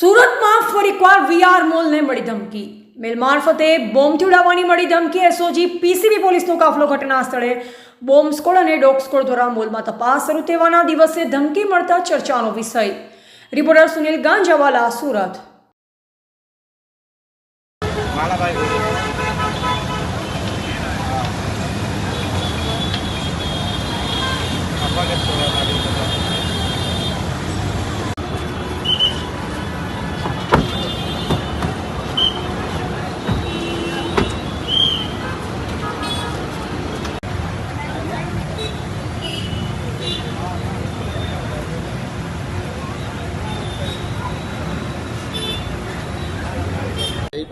સુરતમાં ફરીકવાર વીઆર મોલને મળી ધમકી. મેલ મારફતે બોમ્બથી ઉડાવવાની મળી ધમકી. એસઓજી પીસીબી પોલીસનો કાફલો ઘટના સ્થળે બોમ્બ સ્કોડ અને ડોગ સ્કોડ દ્વારા મોલમાં તપાસ શરૂ થવાના દિવસે ધમકી મળતા ચર્ચાનો વિષય. રિપોર્ટર સુનિલ ગાંજાવાલા, સુરત.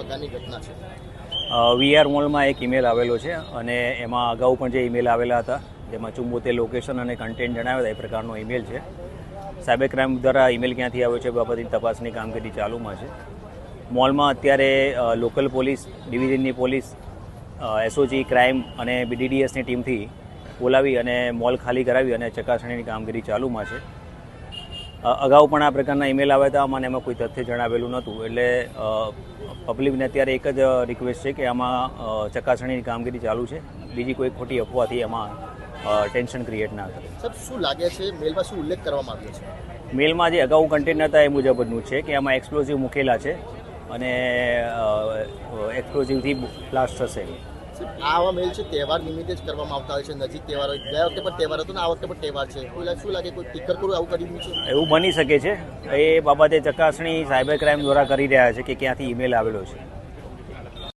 પ્રકારની ઘટના છે? વીઆર મોલમાં એક ઈમેલ આવેલો છે અને એમાં અગાઉ પણ જે ઈમેલ આવેલા હતા, જેમાં ચુંબોતેર લોકેશન અને કન્ટેન્ટ જણાવ્યા હતા, એ પ્રકારનો ઈમેલ છે. સાયબર ક્રાઇમ દ્વારા ઈમેલ ક્યાંથી આવ્યો છે બાબતની તપાસની કામગીરી ચાલુમાં છે. મોલમાં અત્યારે લોકલ પોલીસ ડિવિઝનની પોલીસ એસઓજી ક્રાઇમ અને બીડીડીએસની ટીમથી બોલાવી અને મોલ ખાલી કરાવી અને ચકાસણીની કામગીરી ચાલુમાં છે. અગાઉ પણ આ પ્રકારના ઈમેલ આવ્યા હતા મને એમાં કોઈ તથ્ય જણાવેલું નહોતું. એટલે પબ્લિકને અત્યારે એક જ રિક્વેસ્ટ છે કે આમાં ચકાસણીની કામગીરી ચાલુ છે. બીજી કોઈ ખોટી અફવાથી એમાં ટેન્શન ક્રિએટ ના કરે સર શું લાગે છે મેલમાં શું ઉલ્લેખ કરવામાં આવ્યો છે? મેલમાં જે અગાઉ કન્ટેન્ટ હતા એ મુજબનું છે કે આમાં એક્સપ્લોઝિવ મૂકેલા છે અને એક્સપ્લોઝિવથી બ્લાસ્ટ થશે. આવા મેલ છે, તહેવાર નિમિત્તે જ કરવામાં આવતા હોય છે, નજીક તહેવાર હોય. ગયા વખતે પણ તહેવાર હતો ને, આ વખતે પણ તહેવાર છે. કોઈ શું લાગે, કોઈ ટીકર કરું, આવું કર્યું છે? એવું બની શકે છે. એ બાબતે ચકાસણી સાયબર ક્રાઇમ દ્વારા કરી રહ્યા છે કે ક્યાંથી ઈમેલ આવેલો છે.